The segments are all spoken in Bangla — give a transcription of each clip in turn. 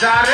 Got it.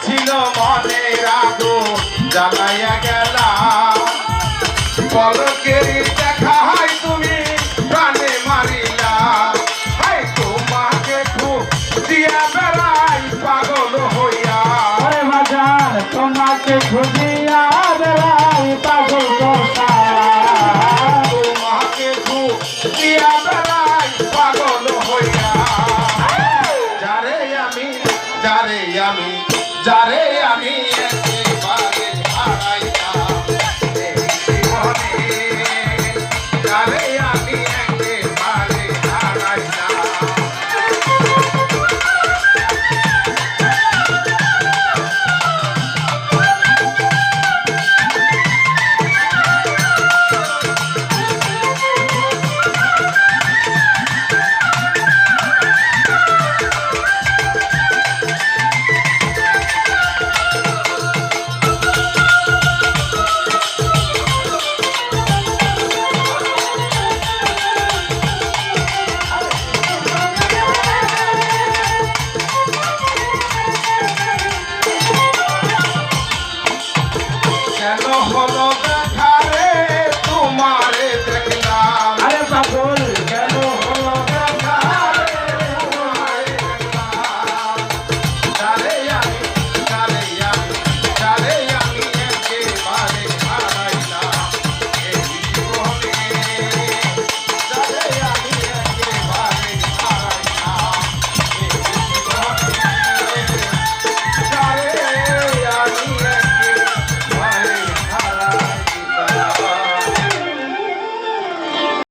ছিল মনে রাগো জানাইয়া গেলাম পলকের দেখা হয় তুমি Yeah.